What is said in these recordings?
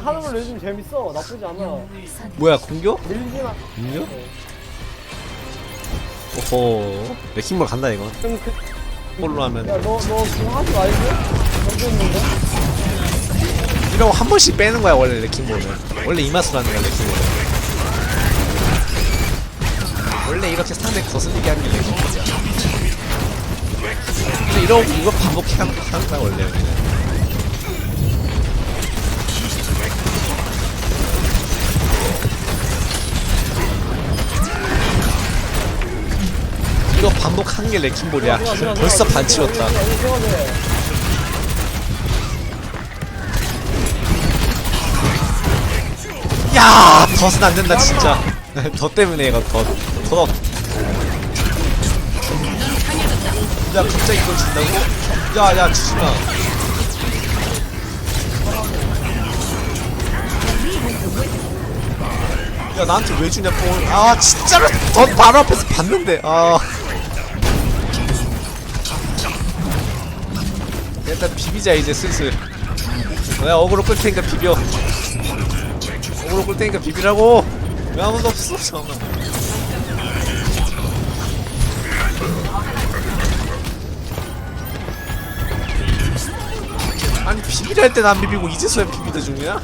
하는 걸로 요즘 재밌어. 나쁘지 않아. 뭐야 공격? 밀지마. 공격? 오호 레킹볼 간다 이거 그럼 그, 볼로 하면 야, 너, 너 그거 하지 말고? 던졌는데? 이러고 한 번씩 빼는 거야 원래 레킹볼은 원래 이 맛으로 하는 거야 레킹볼은 원래 이렇게 상대 거슬리게 하는 게 레킹볼이야 근데 이러고 이거 반복해 하는 거야 원래 여기는 반복하는 게 레킹볼이야 벌써 반 치웠다 야, 덫은 안 된다 진짜. 덫 때문에 이거 덫. 덫. 야, 갑자기 이걸 준다고? 야, 야, 주지 마. 야, 나한테 왜 주냐, 뽕. 아, 진짜로 덫 바로 앞에서 봤는데. 아. 일단 비비자 이제 슬슬. 내가 어그로 끌 테니까 비벼. 어그로 끌 테니까 비비라고. 왜 아무도 없어? 잠깐만. 아니 비비려 할 때는 안 비비고 이제서야 비비다 중이야?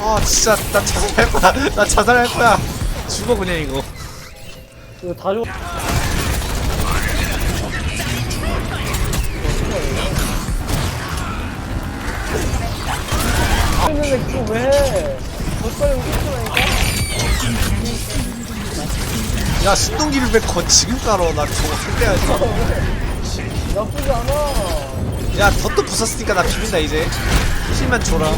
아 진짜 나 자살할 거야 나 자살할 거야 죽어 그냥 이거 이거 다 줘. 했 왜? 야 순동기를 왜 거, 지금 깔어 나 저거 상대야지 나쁘지 않아. 야 덧도 부쉈으니까 나 비빈다 이제 힘만 줘라.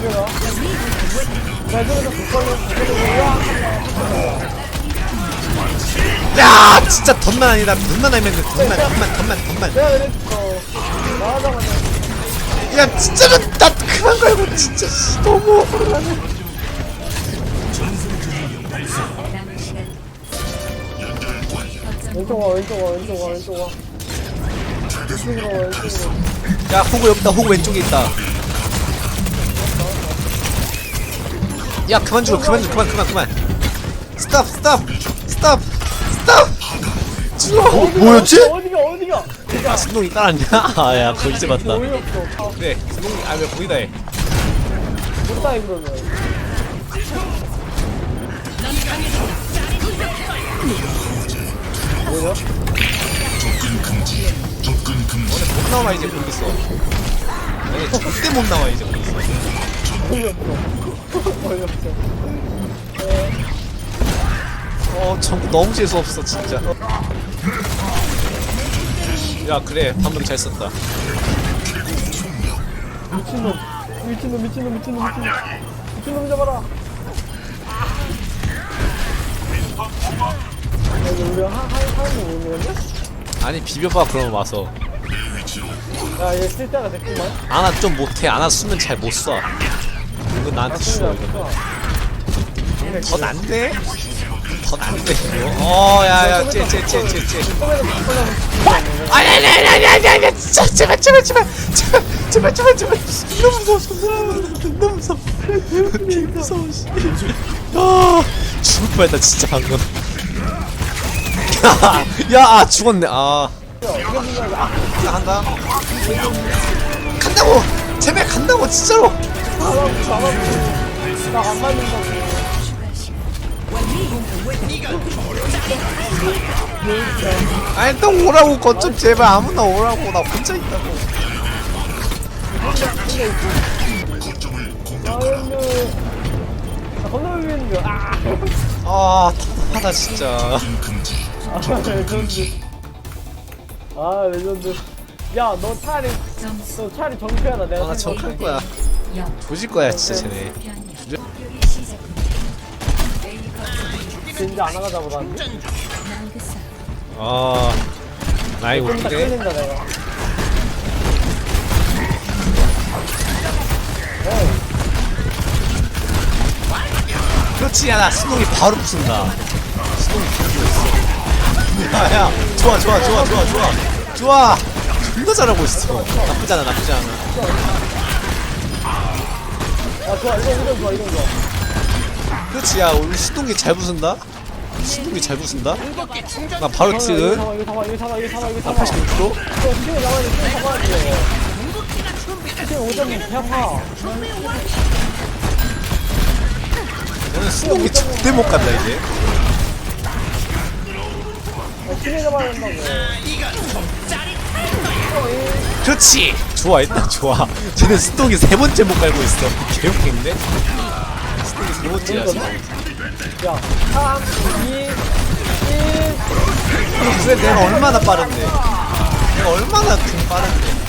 나야 진짜 덧만 아니다 덧만 아니면 돼 덧만 덧만 덧만 덧만 내가 그랬어. 나가자마자. 야 진짜로 나 그만 걸고 진짜 씨, 너무 억울하네 왼쪽 와, 왼쪽 와, 왼쪽 와, 왼쪽 와. 이쪽으로 와, 이쪽으로. 야 호구 여기다 호구 왼쪽에 있다 야 그만 죽어 그만 죽어 그만 그만 그만 스탑 스탑 스탑 스탑 죽어 어, 뭐였지? 아 순동이 따랐냐? 아야 그거 이제 봤다 어이없어. 그래 순동이 아왜 거기다 해 못다 해, 그러면. 뭐야? 못 나와 이제 거기서 아니 절대 못 나와 이제 거기서. 어이없어. 어 전부 너무 재수없어 진짜 야 그래 방금 잘 썼다 미친놈. 미친놈, 미친놈, 미친놈, 미친놈. 미친놈 잡아라. 야, 이거 우리 하, 하, 하는 거 모르겠네? 아니 비벼봐 그러면 와서 야, 얘쓸 때가 됐구만. 아나 좀 못해 아나 쓰면 잘 못써 이거 나한테 줘 이거 더 난데? 더 난데 이거 어 야 야 쟤 쟤 쟤 쟤 쟤 아니 아니 아니 아니 아니 아니 진짜 제발 제발 제발 제발 제발 제발 제발. 너무 무서워. 너무 무서워 개 무서워 씨. 야 죽을 뻔했다 진짜 방금. 야, 야 죽었네 아. 야, 간다. 간다고! 제발 간다고 진짜로! 나안 맞는다고. 아니 또 오라고 거점 제발 아무나 오라고 나 혼자 있다고 거. 아, 아 답답하다 진짜 아, 레전드. 아, 레전드. 야, 너 차라리, 너 차라리 정피하다. 내가 아 정할 거야 조질 거야 진짜 쟤네 진짜 안 나가자 보다는데. 아 나이 좀 이따 웃기네 끌린다 내가. 그렇지 야나 수동이 바로 부순다. 수동이 바로 부었어. 야야 좋아 좋아 좋아 좋아 좋아. 좋아. 존나 잘하고 있어. 나쁘지 않아 나쁘지 않아. 아 좋아 이거 이거 좋아 이거 좋아. 그렇지 야 우리 수동기 잘 부순다 수동기 잘 부순다? 나 바로 잡아 이거 잡아 이거 잡아 이거 잡아 이거 나 잡아. 86% 이거 팀을 잡아야 돼 팀을 잡아야 돼. 팀 5점 배 아파 수동기 절대 못 간다 이제. 아, 잡아야 된다고. 그렇지. 좋아 일단 좋아. 쟤는 수동기 세 번째 못 갈고 있어. 개웃긴데? 수동기 세 번째야 지금 야 3 2 1 그래 내가 얼마나 빠른데? 내가 얼마나 등 빠른데?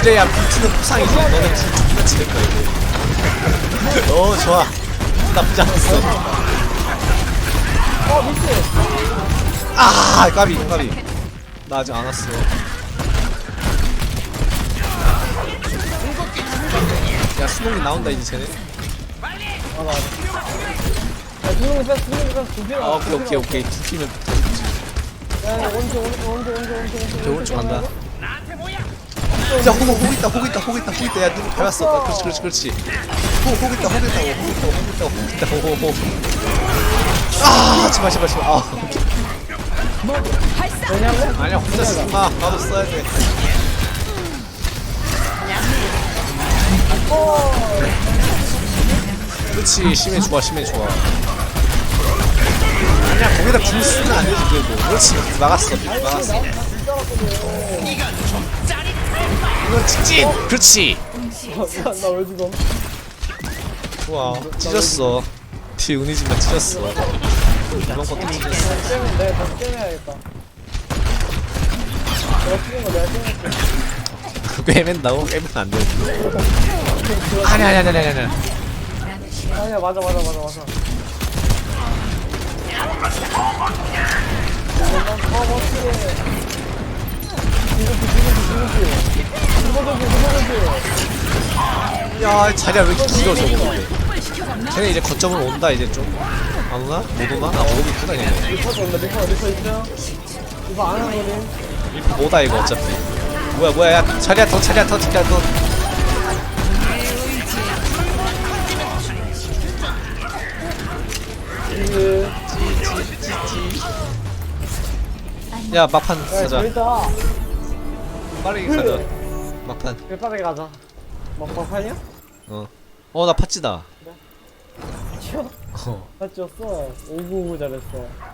그래야 비트는 포상이지 등 존나 지를 거야 이제. 어 좋아. 나쁘지 않았어. 어 미치 아 까비 까비. 나 아직 안 왔어 야 수동이 나온다 이제 쟤네 아 두명이 뺐어 두명이 뺐어 두명 아 오케이 오케이 오케이 두야 오른쪽 오른쪽 오른쪽 오른쪽 오른쪽 간다 야 호구 호구 있다 호구 있다 호구 있다 호구 있다 야 누구 밟았어 아, 그렇지 그렇지 그렇지 호구 호구 있다 호구 있다 호구 있다 호구 있다 호구 있다 호구 아 제발 제발 제발 아 왜냐면 아니야 혼자 쓰지마 나도 써야 돼 그렇지 심해 좋아 심해 좋아. 아니야 거기다 줄 쓰면 안 되지 그래도. 그렇지 막았어 막았어. 이건 직진! 그렇지. 나왜 죽어 좋아 찢었어. 뒤 은희지만 찢었어. 이번 것도 찢었어. 내가 다시 깨면야겠다 내가 찍은 거 내가 찍 헤맨다고? 헤매면 안 돼. 아니 아니 아니 아니 아니 아니야 맞아 맞아 맞아 맞아 야 자리야 왜 이렇게 길어 저거 근데 쟤네 이제 거점으로 온다 이제 좀 안 오나? 못 오나? 아 오고 있구나 얘네 리퍼 온다 리퍼 리퍼 있어요? 이거 안 하는? 리프 뭐다 이거 어차피 뭐야 뭐야 야 자리야 더 자리야 더 자리야 더. 야 막판 야 가자. 저기다. 빠르게 가자 막판. 그 가자. 막판 판이야? 어어 나 팥찌다. 치워 어. 다 찌웠어? 599 잘했어